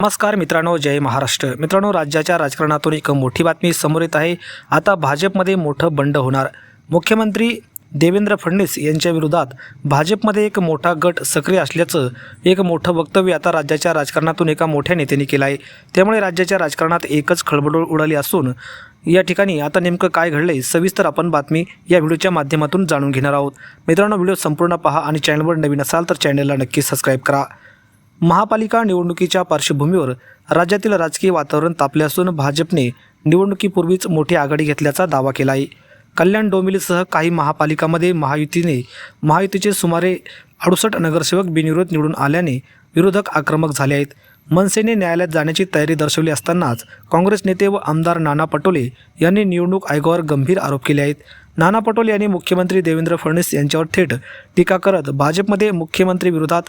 नमस्कार मित्रांनो जय महाराष्ट्र. मित्रांनो राज्याच्या राजकारणातून एक मोठी बातमी समोर येत आहे. आता भाजपमध्ये मोठं बंड होणार. मुख्यमंत्री देवेंद्र फडणवीस यांच्या विरोधात भाजपमध्ये एक मोठा गट सक्रिय असल्याचं एक मोठं वक्तव्य आता राज्याच्या राजकारणातून एका मोठ्या नेत्याने केलं आहे त्यामुळे राज्याच्या राजकारणात एकच खळबळ उडाली असून या ठिकाणी आता नेमकं काय घडलंय सविस्तर आपण बातमी या व्हिडिओच्या माध्यमातून जाणून घेणार आहोत. मित्रांनो व्हिडिओ संपूर्ण पहा आणि चॅनलवर नवीन असाल तर चॅनलला नक्की सबस्क्राईब करा. महापालिका निवडणुकीच्या पार्श्वभूमीवर राज्यातील राजकीय वातावरण तापले असून भाजपने निवडणुकीपूर्वीच मोठी आघाडी घेतल्याचा दावा केला आहे कल्याण डोंबिवलीसह काही महापालिकामध्ये महायुतीने महायुतीचे सुमारे अडुसष्ट नगरसेवक बिनविरोध निवडून आल्याने विरोधक आक्रमक झाले आहेत. मनसेने न्यायालयात जाण्याची तयारी दर्शवली असतानाच काँग्रेस नेते व आमदार नाना पटोले यांनी निवडणूक आयोगावर गंभीर आरोप केले आहेत. नाना पटोले यांनी मुख्यमंत्री देवेंद्र फडणवीस यांच्यावर थेट टीका करत भाजपमध्ये मुख्यमंत्री विरोधात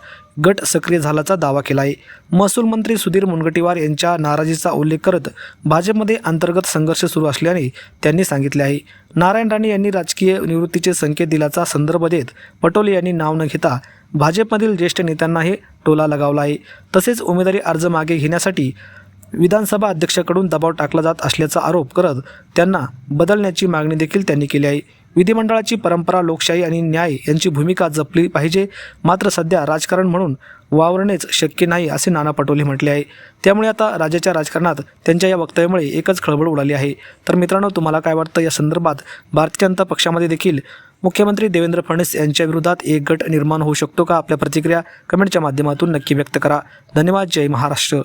गट सक्रिय झाल्याचा दावा केला आहे. महसूल मंत्री सुधीर मुनगंटीवार यांच्या नाराजीचा उल्लेख करत भाजपमध्ये अंतर्गत संघर्ष सुरू असल्याने त्यांनी सांगितले आहे. नारायण राणे यांनी राजकीय निवृत्तीचे संकेत दिल्याचा संदर्भ देत पटोले यांनी नाव न घेता भाजपमधील ज्येष्ठ नेत्यांनाही टोला लगावला आहे. तसेच उमेदवारी अर्ज मागे घेण्यासाठी विधानसभा अध्यक्षाकडून दबाव टाकला जात असल्याचा आरोप करत त्यांना बदलण्याची मागणी देखील त्यांनी केली आहे. विधिमंडळाची परंपरा लोकशाही आणि न्याय यांची भूमिका जपली पाहिजे. मात्र सध्या राजकारण म्हणून वावरणेच शक्य नाही असे नाना पटोले म्हटले आहे. त्यामुळे आता राज्याच्या राजकारणात त्यांच्या या वक्तव्यामुळे एकच खळबळ उडाली आहे. तर मित्रांनो तुम्हाला काय वाटतं? या संदर्भात भारतीय जनता पक्षामध्ये देखील मुख्यमंत्री देवेंद्र फडणवीस यांच्या विरोधात एक गट निर्माण होऊ शकतो का? आपल्या प्रतिक्रिया कमेंटच्या माध्यमातून नक्की व्यक्त करा. धन्यवाद. जय महाराष्ट्र.